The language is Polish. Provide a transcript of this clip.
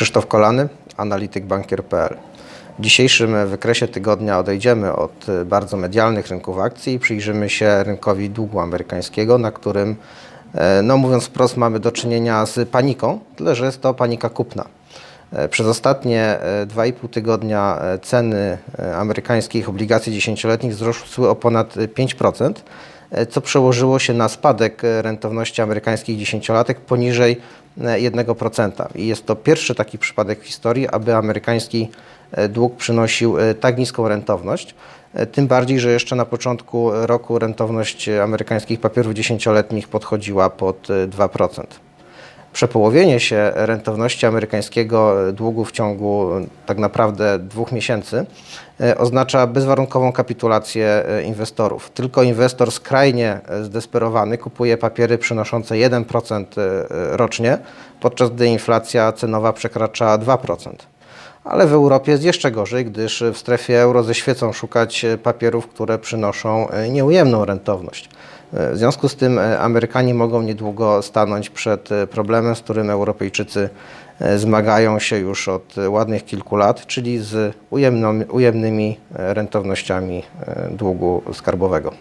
Krzysztof Kolany, analityk bankier.pl. W dzisiejszym wykresie tygodnia odejdziemy od y, bardzo medialnych rynków akcji i przyjrzymy się rynkowi długu amerykańskiego, na którym, e, no mówiąc wprost, mamy do czynienia z paniką, tyle że jest to panika kupna. E, Przez ostatnie e, 2,5 tygodnia ceny amerykańskich obligacji dziesięcioletnich wzrosły o ponad e, 5%, e, co przełożyło się na spadek e, rentowności amerykańskich dziesięciolatek poniżej e, 1%. I jest to pierwszy taki przypadek w historii, aby amerykański e, dług przynosił e, tak niską rentowność. E, Tym bardziej, że jeszcze na początku roku rentowność e, amerykańskich papierów dziesięcioletnich podchodziła pod e, 2%. Przepołowienie się rentowności amerykańskiego długu w ciągu e, tak naprawdę dwóch miesięcy e, oznacza bezwarunkową kapitulację e, inwestorów. Tylko inwestor skrajnie zdesperowany kupuje papiery przynoszące 1% e, rocznie, podczas gdy inflacja cenowa przekracza 2%. Ale w Europie jest jeszcze gorzej, gdyż w strefie euro ze świecą szukać papierów, które przynoszą e, nieujemną rentowność. E, W związku z tym e, Amerykanie mogą niedługo stanąć przed problemem, z którym Europejczycy zmagają się już od ładnych kilku lat, czyli z ujemnymi rentownościami długu skarbowego.